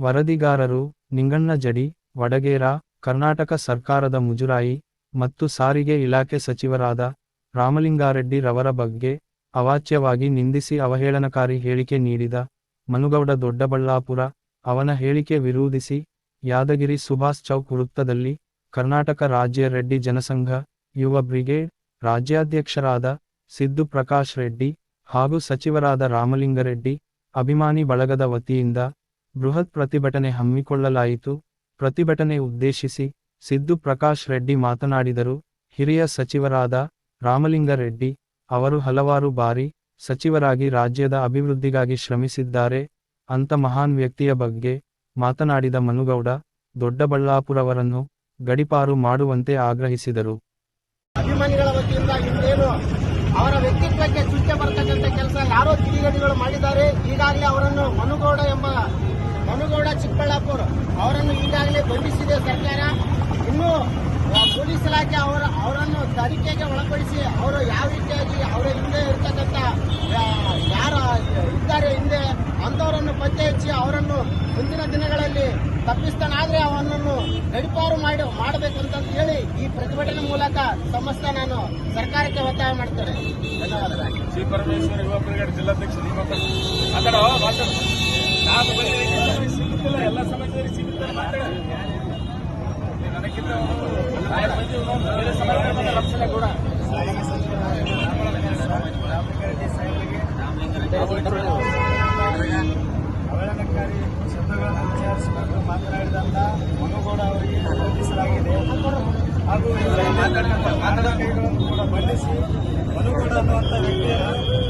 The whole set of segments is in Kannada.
ವರದಿಗಾರರು ನಿಂಗಣ್ಣ ಜಡಿ, ವಡಗೇರ, ಕರ್ನಾಟಕ ಸರ್ಕಾರದ ಮುಜುರಾಯಿ ಮತ್ತು ಸಾರಿಗೆ ಇಲಾಖೆ ಸಚಿವರಾದ ರಾಮಲಿಂಗಾರೆಡ್ಡಿ ರವರ ಬಗ್ಗೆ ಅವಾಚ್ಯವಾಗಿ ನಿಂದಿಸಿ ಅವಹೇಳನಕಾರಿ ಹೇಳಿಕೆ ನೀಡಿದ ಮನುಗೌಡ ದೊಡ್ಡಬಳ್ಳಾಪುರ, ಅವನ ಹೇಳಿಕೆ ವಿರೋಧಿಸಿ ಯಾದಗಿರಿ ಸುಭಾಷ್ ಚೌಕ್ ವೃತ್ತದಲ್ಲಿ ಕರ್ನಾಟಕ ರಾಜ್ಯ ರೆಡ್ಡಿ ಜನಸಂಘ, ಯುವ ಬ್ರಿಗೇಡ್, ರಾಜ್ಯಾಧ್ಯಕ್ಷರಾದ ಸಿದ್ದು ಪ್ರಕಾಶ್ ರೆಡ್ಡಿ ಹಾಗೂ ಸಚಿವರಾದ ರಾಮಲಿಂಗರೆಡ್ಡಿ ಅಭಿಮಾನಿ ಬಳಗದ ವತಿಯಿಂದ ಬೃಹತ್ ಪ್ರತಿಭಟನೆ ಹಮ್ಮಿಕೊಳ್ಳಲಾಯಿತು. ಪ್ರತಿಭಟನೆ ಉದ್ದೇಶಿಸಿ ಸಿದ್ದು ಪ್ರಕಾಶ್ ರೆಡ್ಡಿ ಮಾತನಾಡಿದರು. ಹಿರಿಯ ಸಚಿವರಾದ ರಾಮಲಿಂಗರೆಡ್ಡಿ ಅವರು ಹಲವಾರು ಬಾರಿ ಸಚಿವರಾಗಿ ರಾಜ್ಯದ ಅಭಿವೃದ್ಧಿಗಾಗಿ ಶ್ರಮಿಸಿದ್ದಾರೆ. ಅಂತ ಮಹಾನ್ ವ್ಯಕ್ತಿಯ ಬಗ್ಗೆ ಮಾತನಾಡಿದ ಮನುಗೌಡ, ದೊಡ್ಡಬಳ್ಳಾಪುರವರನ್ನು ಗಡಿಪಾರು ಮಾಡುವಂತೆ ಆಗ್ರಹಿಸಿದರು. ಅಭಿಮಾನಿಗಳ ವತಿಯಿಂದ ಇನ್ನೇನು ಅವರ ವ್ಯಕ್ತಿತ್ವಕ್ಕೆ ಚುಚ್ಚೆ ಬರ್ತಕ್ಕಂಥ ಕೆಲಸ ಯಾರೋ ಕಿಡಿಗಡಿಗಳು ಮಾಡಿದ್ದಾರೆ. ಈಗಾಗಲೇ ಅವರನ್ನು ಮನುಗೌಡ ಎಂಬ ಮನುಗೌಡ ಚಿಕ್ಕಬಳ್ಳಾಪುರ ಅವರನ್ನು ಈಗಾಗಲೇ ಬಂಧಿಸಿದೆ ಸರ್ಕಾರ. ಇನ್ನು ಪೊಲೀಸ್ ಇಲಾಖೆ ಅವರ ಅವರನ್ನು ತನಿಖೆಗೆ ಒಳಪಡಿಸಿ ಅವರು ಯಾವ ರೀತಿಯಾಗಿ ಅವರ ಹಿಂದೆ ಇರ್ತಕ್ಕಂಥ ಯಾರು ಇದ್ದಾರೆ ಹಿಂದೆ ಅಂಥವರನ್ನು ಪತ್ತೆ ಹಚ್ಚಿ ಅವರನ್ನು ಮುಂದಿನ ದಿನಗಳಲ್ಲಿ ತಪ್ಪಿಸ್ತಾನಾದ್ರೆ ಅವನನ್ನು ಗಡಿಪಾರು ಮಾಡಿ ಮಾಡಬೇಕಂತ ಹೇಳಿ ಈ ಪ್ರತಿಭಟನೆ ಮೂಲಕ ಸಮಸ್ತ ನಾನು ಸರ್ಕಾರಕ್ಕೆ ಒತ್ತಾಯ ಮಾಡ್ತೇನೆ. ಧನ್ಯವಾದಗಳು. ಶ್ರೀ ಯುವ ಬ್ರಿಗೇಡ್ ಜಿಲ್ಲಾಧ್ಯಕ್ಷ ನಾನು ಬರೀ ಎಲ್ಲ ಸಮಾಜದವರಿಗೆ ಸಿಗುತ್ತಿಲ್ಲ ಮಾತಾಡ ನನಗಿಂತ ಆರು ಮಂದಿ ಇನ್ನೊಂದು ಬೇರೆ ಸಮಾಜದ ಲಕ್ಷಣ ಕೂಡ ಅವಹೇಳನಕಾರಿ ಶಬ್ದಗಳನ್ನು ವಿಚಾರಿಸಿಕೊಂಡು ಮಾತನಾಡಿದಂತ ಮನುಗೌಡ ಅವರಿಗೆ ಬಂಧಿಸಲಾಗಿದೆ ಹಾಗೂ ಮಾತನಾಡಿಗಳನ್ನು ಕೂಡ ಬಂಧಿಸಿ ಮನುಗೌಡ ಅನ್ನುವಂಥ ವ್ಯಕ್ತಿಯನ್ನು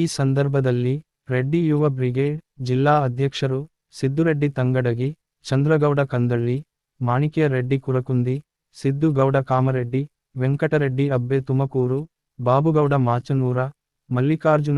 ಈ ಸಂದರ್ಭದಲ್ಲಿ ರೆಡ್ಡಿ ಯುವ ಬ್ರಿಗೇಡ್ ಜಿಲ್ಲಾ ಅಧ್ಯಕ್ಷರು ಸಿದ್ದುರೆಡ್ಡಿ ತಂಗಡಗಿ, ಚಂದ್ರಗೌಡ ಕಂದಳ್ಳಿ, ಮಾಣಿಕ್ಯ ರೆಡ್ಡಿ ಕುರಕುಂದಿ, ಸಿದ್ದುಗೌಡ ಕಾಮರೆಡ್ಡಿ, ವೆಂಕಟರೆಡ್ಡಿ ಅಬ್ಬೆ ತುಮಕೂರು, ಬಾಬುಗೌಡ ಮಾಚನೂರ, ಮಲ್ಲಿಕಾರ್ಜುನ